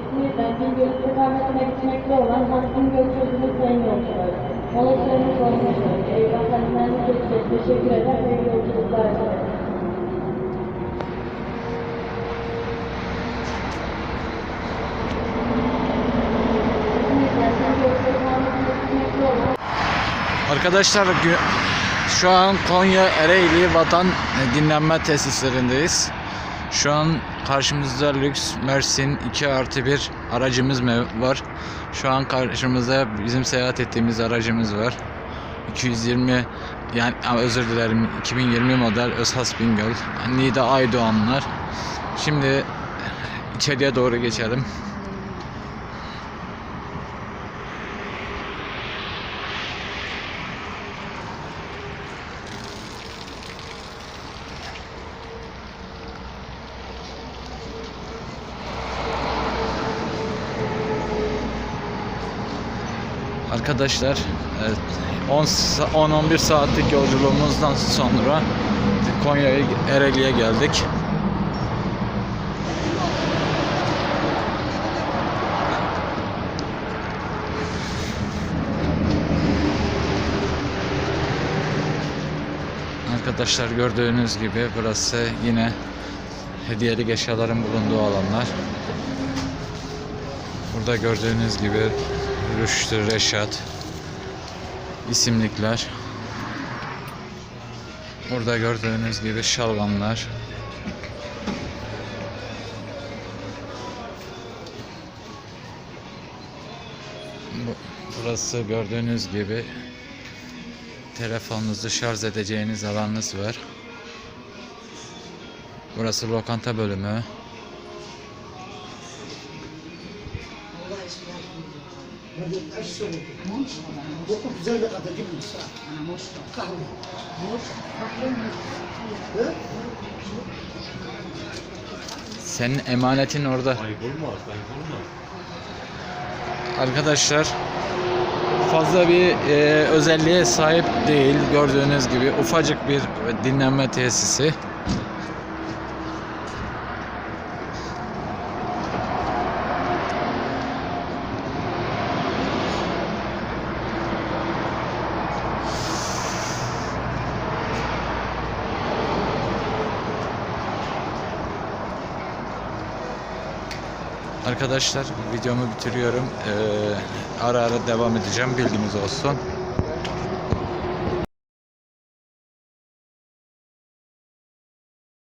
İzmir'den Bingöl istikametine gitmekte olan Hakkın Göl çözümü sayın olmak üzere. Eyvah kendilerine geçecek. Teşekkür eder ve yolculuklar dilerim. Arkadaşlar şu an Konya Ereğli Vatan Dinlenme Tesislerindeyiz. Şu an karşımızda lüks Mersin 2 artı 1 aracımız var. Şu an karşımızda bizim seyahat ettiğimiz aracımız var. 220 yani özür dilerim 2020 model Özhas Bingöl. Nida Aydoğanlar. Şimdi içeriye doğru geçelim. Arkadaşlar evet, 10-11 saatlik yolculuğumuzdan sonra Konya'ya Ereğli'ye geldik. Arkadaşlar gördüğünüz gibi burası yine hediyelik eşyaların bulunduğu alanlar. Burada gördüğünüz gibi Rüştü Reşat isimlikler. Burada gördüğünüz gibi şalgamlar. Bu- Burası gördüğünüz gibi telefonunuzu şarj edeceğiniz alanınız var. Burası lokanta bölümü. Senin emanetin orada. Arkadaşlar fazla bir e, özelliğe sahip değil gördüğünüz gibi ufacık bir dinlenme tesisi. Arkadaşlar videomu bitiriyorum. Ee, ara ara devam edeceğim bilginiz olsun.